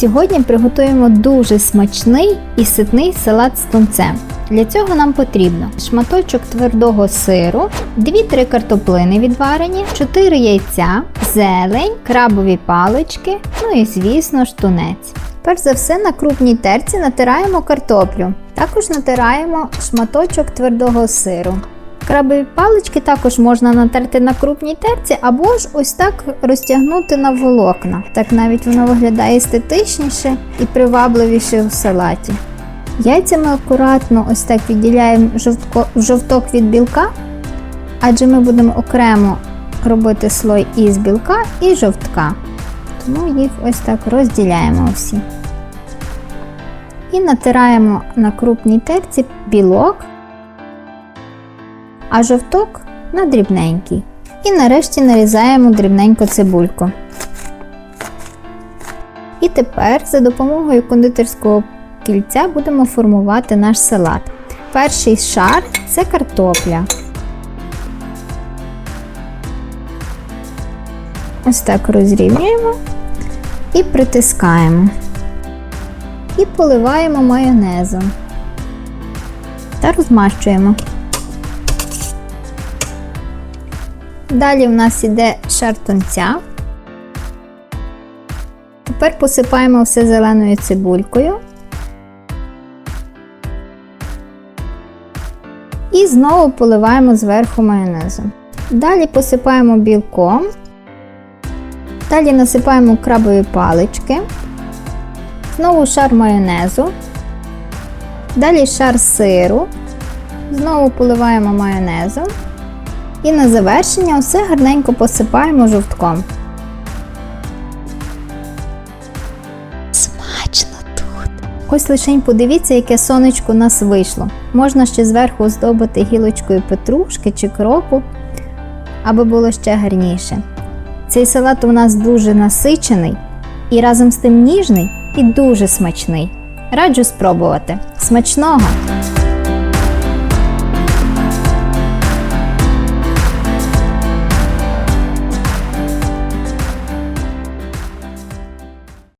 Сьогодні приготуємо дуже смачний і ситний салат з тунцем. Для цього нам потрібно шматочок твердого сиру, 2-3 картоплини відварені, 4 яйця, зелень, крабові палички, ну і звісно ж тунець. Перш за все на крупній терці натираємо картоплю. Також натираємо шматочок твердого сиру. Крабові палички також можна натерти на крупній терці або ж ось так розтягнути на волокна. Так навіть воно виглядає естетичніше і привабливіше в салаті. Яйця ми акуратно ось так відділяємо жовток від білка, адже ми будемо окремо робити слой із білка і жовтка. Тому їх ось так розділяємо всі. І натираємо на крупній терці білок, а жовток на дрібненький. І нарешті нарізаємо дрібненько цибульку. І тепер за допомогою кондитерського кільця будемо формувати наш салат. Перший шар це картопля. Ось так розрівнюємо і притискаємо. І поливаємо майонезом та розмащуємо. Далі в нас іде шар тунця. Тепер посипаємо все зеленою цибулькою. І знову поливаємо зверху майонезом. Далі посипаємо білком. Далі насипаємо крабові палички. Знову шар майонезу. Далі шар сиру. Знову поливаємо майонезом. І на завершення все гарненько посипаємо жовтком. Смачно тут. Ось лишень подивіться, яке сонечко у нас вийшло. Можна ще зверху оздобити гілочкою петрушки чи кропу, аби було ще гарніше. Цей салат у нас дуже насичений і разом з тим ніжний і дуже смачний. Раджу спробувати. Смачного!